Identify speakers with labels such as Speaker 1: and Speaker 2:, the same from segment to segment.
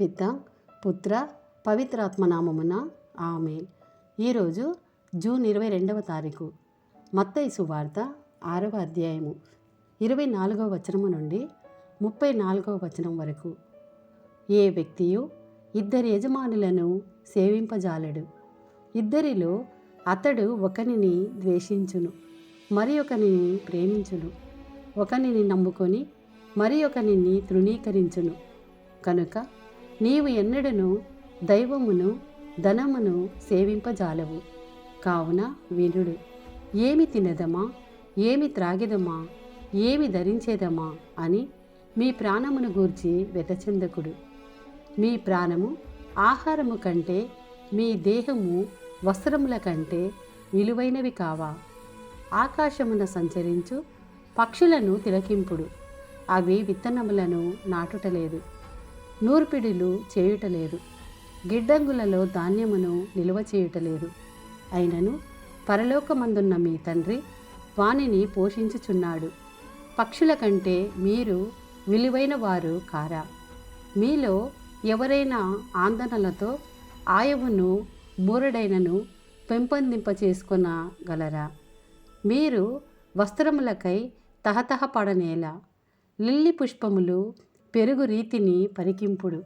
Speaker 1: పిత పుత్ర పవిత్రాత్మనామమున ఆమె ఈరోజు జూన్ ఇరవై రెండవ తారీఖు మత్తయి సువార్త ఆరవ అధ్యాయము ఇరవై నాలుగవ వచనము నుండి ముప్పై నాలుగవ వచనం వరకు. ఏ వ్యక్తియు ఇద్దరి యజమానులను సేవింపజాలడు. ఇద్దరిలో అతడు ఒకనిని ద్వేషించును మరి ఒకనిని ప్రేమించును. ఒకనిని నమ్ముకొని మరి ఒకనిని తృణీకరించును. కనుక నీవు ఎన్నడను దైవమును ధనమును సేవింపజాలవు. కావున వినుడు ఏమి తినదమా? ఏమి త్రాగిదమా? ఏమి ధరించేదమా? అని మీ ప్రాణమును గూర్చి వెతచెందకుడు మీ ప్రాణము ఆహారము కంటే మీ దేహము వస్త్రముల కంటే విలువైనవి కావా? ఆకాశమున సంచరించు పక్షులను తిలకింపుడు. అవి విత్తనములను నాటుటలేదు. నూర్పిడిలు చేయుటలేదు. గిడ్డంగులలో ధాన్యమును నిల్వ చేయుటలేదు. అయినను పరలోకమందున్న మీ తండ్రి వానిని పోషించుచున్నాడు. పక్షుల కంటే మీరు విలువైన వారు కారా. మీలో ఎవరైనా ఆందనలతో ఆయువును మూరడైనను పెంపొందింపచేసుకొనగలరా మీరు వస్త్రములకై తహతహపడనేలా లిల్లీ పుష్పములు పెరుగు రీతిని పరికింపుడు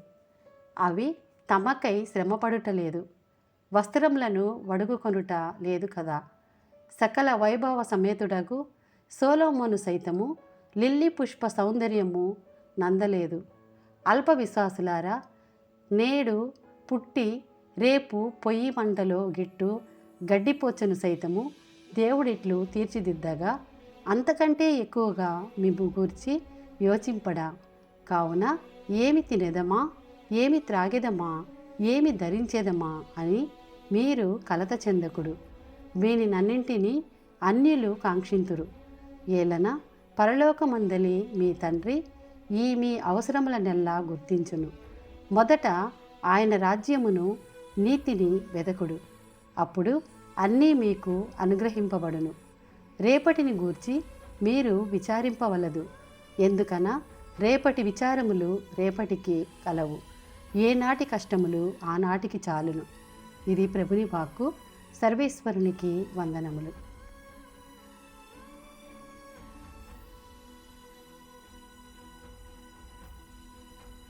Speaker 1: అవి తమకై శ్రమపడుట లేదు వస్త్రములను వడుగుకొనుట లేదు కదా. సకల వైభవ సమేతుడగు సోలోమోను సైతము లిల్లీ పుష్ప సౌందర్యము నందలేదు. అల్ప విశ్వాసులారా నేడు పుట్టి రేపు పొయ్యి మంటలో గిట్టు గడ్డిపోచను సైతము దేవుడిట్లు తీర్చిదిద్దగా అంతకంటే ఎక్కువగా మిమ్ము గూర్చి యోచింపడా. కావున ఏమి తినేదమా? ఏమి త్రాగేదమా? ఏమి ధరించేదమా? అని మీరు కలత చెందకుడు. వీనినన్నింటినీ అన్యులు కాంక్షింతురు. ఏలన పరలోకమందలి మీ తండ్రి ఈ మీ అవసరములనెల్లా గుర్తించును. మొదట ఆయన రాజ్యమును నీతిని వెదకుడు. అప్పుడు అన్నీ మీకు అనుగ్రహింపబడును. రేపటిని గూర్చి మీరు విచారింపవలదు. ఎందుకనా? రేపటి విచారములు రేపటికి కలవు. ఏనాటి కష్టములు ఆనాటికి చాలును. ఇది ప్రభుని వాక్కు. సర్వేశ్వరునికి వందనములు.